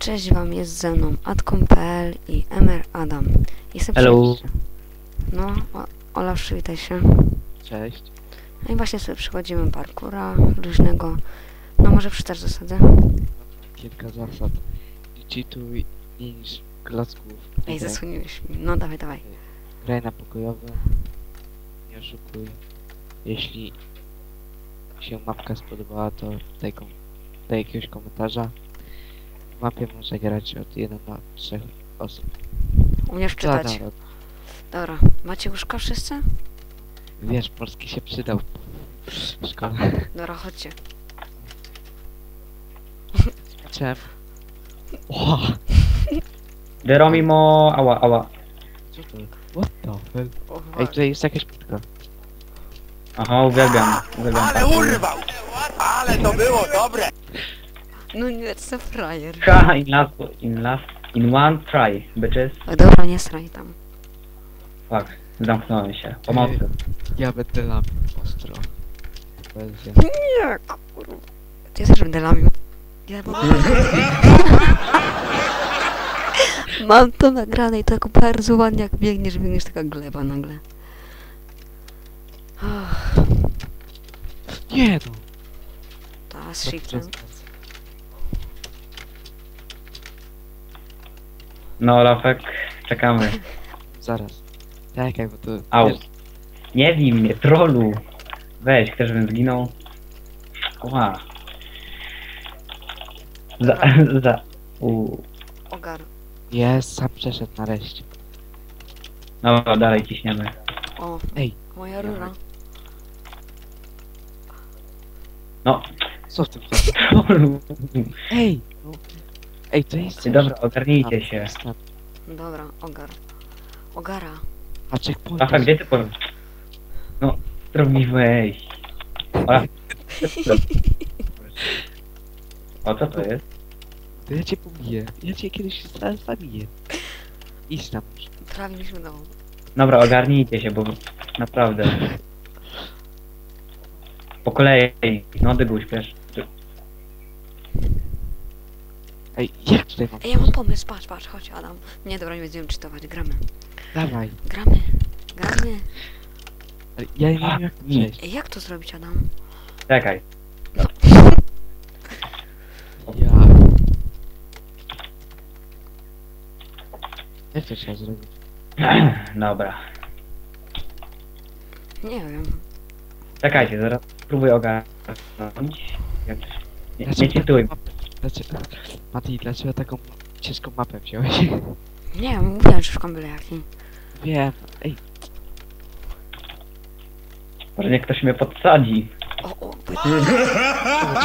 Cześć wam, jest ze mną Adkom.pl i Emer Adam. Jestem Hello. przy- No, o, Olaf, przywitaj się. Cześć. No i właśnie sobie przychodzimy parkura luźnego. No może przeczytasz zasady? Kilka zasad. Nie niż klocków. Ej, Graj- zasłoniłeś mi. No dawaj, dawaj. Graj na pokojowe. Nie oszukuj. Jeśli się mapka spodobała, to daj, kom- daj jakiegoś komentarza. W mapie może grać od 1 do 3 osób. Umiesz Za czytać. naród. Dobra, macie łóżka wszyscy? Wiesz, polski się przydał w szkole. Dobra, chodźcie. Czem? Ła! Deromimo, ała, ała. Co to? What the hell? O, Ej, tutaj jest jakaś pitka. Aha, uwielbiam, uwielbiam Ale urwał! Ale to było dobre! No nie, co frajer. Ha, in last, in last, in one try, bitches. O, dobra, nie straj tam. Fuck, zamknąłem się. Pomocy. Ja będę lamił ostro. Będzie. Nie, kurwa. Ty jesteś delami. Ja mam... mam to nagrane i to tak bardzo ładnie jak biegniesz, biegniesz taka gleba nagle. Nie no! ta z shiftem. No, Lafek, czekamy. Zaraz. Czekaj, bo to... Au. wiesz, Nie bij mnie, trolu. Weź, chcesz, żebym zginął? Ła. Za, za, u. Ogar. Jest, sam przeszedł nareszcie. No, dalej ciśniemy. O, Ej. moja rura. No, Co w tym trolu. Ej! No. Ej, to jest... Dobra, ogarnijcie się. Dobra, ogar. Ogara. A checkpoint Lafek, gdzie ty po... No, drogi weź. Ola. O, co to jest? To ja cię pobiję. Ja cię kiedyś zaraz zabiję. Idź tam już. Trafiliśmy do... Dobra, ogarnijcie się, bo naprawdę. Po kolei, no dygu śpiesz. Ej, jak tutaj mam... Ej, ja mam pomysł, patrz, patrz, chodź Adam. Nie, dobra, nie będziemy czytować, gramy. Dawaj. Gramy. Gramy. Ale ja nie wiem jak to przejść. Ej, jak to zrobić, Adam? Czekaj. Ja... Jak to trzeba zrobić? Dobra. Nie wiem. Czekajcie, zaraz spróbuję ogarnąć. Nie, nie Dlaczego czytuj. Dlaczego... Mati, dlaczego taką ciężką mapę wziąłeś? Nie mówiłem, że szukam byle jaki. Wiem. Ej, Może niech ktoś mnie podsadzi. O, o, o,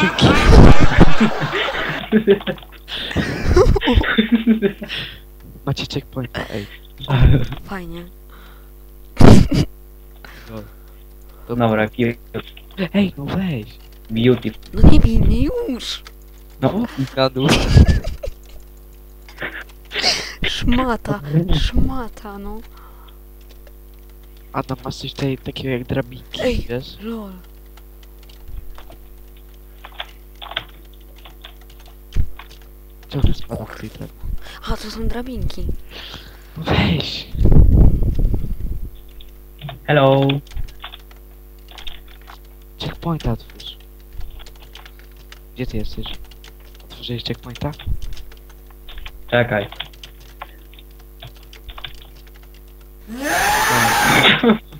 dzięki. Macie checkpointa, ej. fajnie. No. To- Dobra, cute. Ej, no weź. Beautiful. No nie bij mnie już! No, Na dół. Szmata, szmata, no. Adam, masz coś tutaj takiego jak drabinki, Ej. wiesz? Lol. Ciągle spadam w tej trawie. A, to są drabinki. No weź. hello. Checkpointa otwórz. Gdzie ty jesteś? Otworzyłeś checkpointa? Czekaj.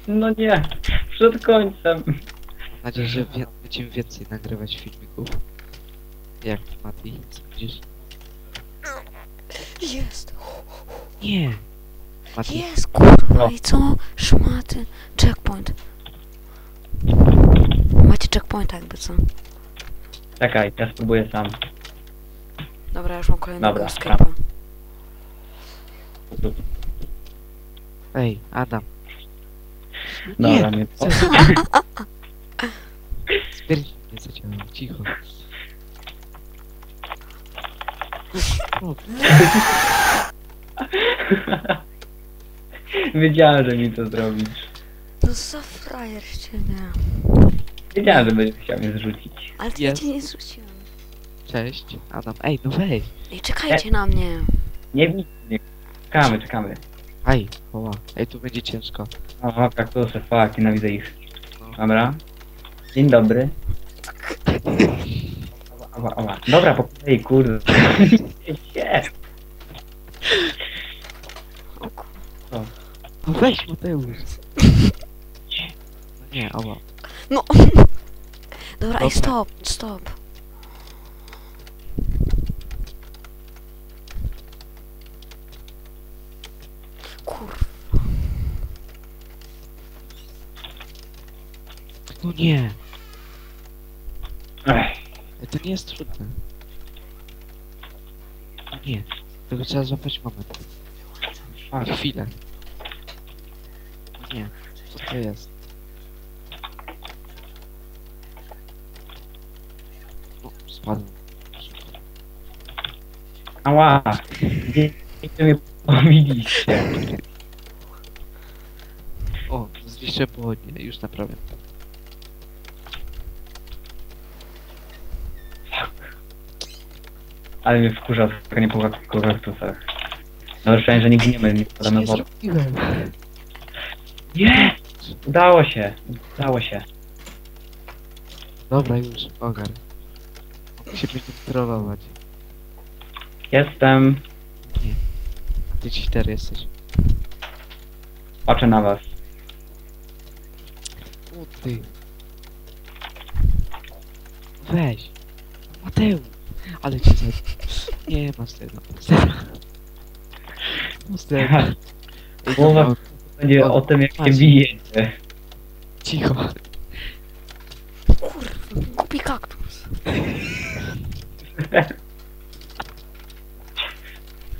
No nie, przed końcem. Mam nadzieję, że wie będziemy więcej nagrywać filmików. Jak Mati, co widzisz? Jest, Nie! Mati, jest, kurwa, No. i co? Szmaty. Checkpoint. Macie checkpointa jakby co. Czekaj, ja spróbuję sam. Dobra, już mam kolejnego Dobra, escape'a. ej, Adam. Dobra, nie! mnie... Co? Spierdź nie zaciąłem, cicho. O, Wiedziałem, że mi to zrobisz. No za frajer z ciebie. Wiedziałem, że będziesz chciał mnie zrzucić. Ale ja Jest. cię nie zrzuciłem. Cześć, Adam. Ej, no weź. Ej, czekajcie na mnie. Nie widzę. Czekamy, czekamy. Aj, oła. Ej, tu będzie ciężko. O, o kaktusy, fuck, nienawidzę ich. No. Dobra. Dzień dobry. Ała, ała, ała. Dobra, po kolei, kurde. Nie. O. No weź, Mateusz. No nie, oła. No. Dobra, ej, Dobra. stop, stop. No nie. Ech, to nie jest trudne. No nie. Tylko trzeba złapać moment. fuck. Chwilę. Nie. Co to jest? No, spadłem. Ała. Gdzie mnie pomiliście? O, zniszczę pochodnie, już naprawiam. Ale mnie wkurza skakanie po kak- po kaktusach. No szczęście, że nie gniemy, nie Nie spadamy wodę. zrobiłem. Nie! Udało się, udało się. Dobra, już, ogar. Musimy się trollować. Jestem, Ty cheater jesteś. patrzę na was. O ty. Weź. Mateusz. Ale cię za... Nie, masz tego. Masz tego. Ej, Mowa będzie o, tym, jak się masz. bijecie. Cicho. Kur... Głupi kaktus.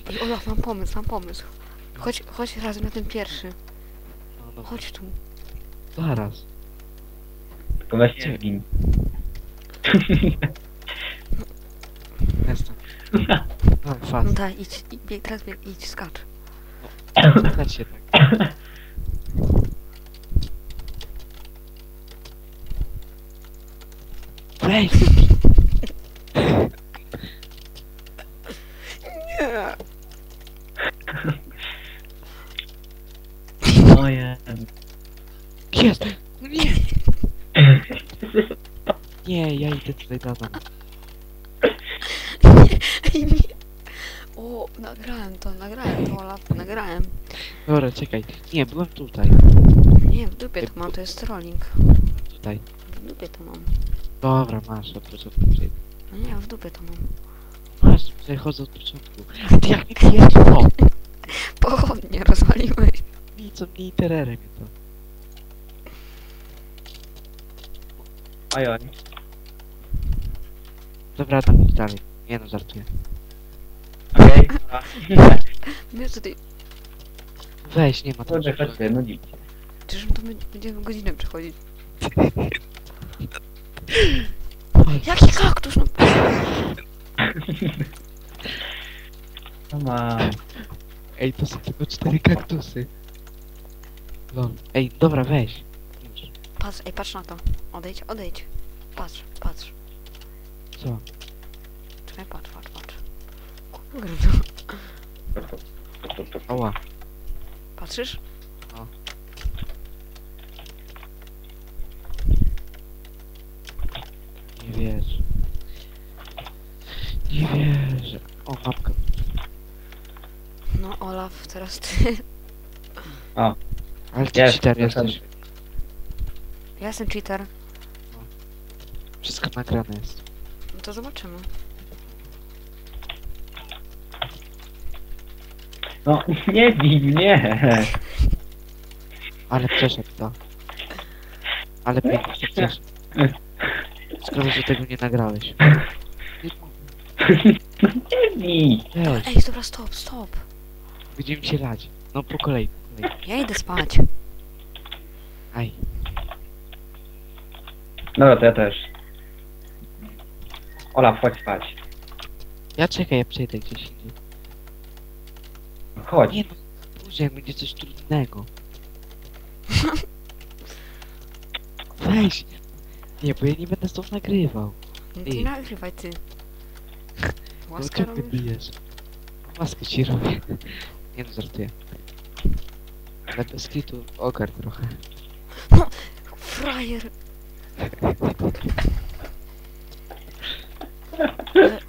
Ej, Olaf, mam pomysł, mam pomysł. Chodź, chodź razem na ten pierwszy. No, no, Chodź tu. zaraz. Tylko weź się Mam No faz. daj, idź, i- bieg, teraz bieg, idź, skacz. Dać się tak. Weź! Nie. Jezu. Jest! No nie! Nie, ja idę tutaj Adama. Ej, nie. O, nagrałem to, nagrałem to, Olaf, nagrałem. Dobra, czekaj. Nie, byłem tutaj. Nie, w dupie to mam, to jest trolling. Tutaj. W dupie to mam. Dobra, masz, od początku przejdę. No nie, w dupie to mam. Masz, tutaj chodzę od początku. Ty jak mi to? Pochodnie rozwaliłeś. Nic, co mnie interere mnie to. Oj, oj. Dobra, Adam, idź dalej. Nie no, żartuję. Okay. Wiesz, ty... Weź, nie ma Kurde, tego. chodźcie, nudzicie. Czyż to my będziemy godzinę przechodzić? Jaki kaktus, no? No mam. Ej, to są tylko cztery kaktusy. Lol. Ej, dobra, weź. Patrz, ej, patrz na to. Odejdź, odejdź. Patrz, patrz. Co? Czekaj, patrz, patrz, Kurde, Ała. patrzysz? Nie wierzę. Nie wierzę. O, mapka. No, Olaf, teraz ty. Ale ty Jest, cheater proszę. jesteś. Ja jestem cheater. Wszystko nagrane jest. No to zobaczymy. No, nie bij mnie. Ale przeszedł to. Ale pięknie przeszedł. Szkoda, że tego nie nagrałeś. Nie bij. Weź, Ej, dobra, stop, stop. będziemy się lać. No po kolei, po kolei. Ja idę spać. Aj. Dobra, to ja też. Olaf, chodź spać. Ja czekaj, ja przejdę gdzieś indziej. Chodź. Nie no, później jak będzie coś trudnego. Weź. Nie, bo ja nie będę znów nagrywał. No ty nagrywaj ty. No Łaskę czemu ty bijesz? Maskę ci robię. Nie no, żartuję. Ale bez kitu ogar trochę. No, Frajer! Ale-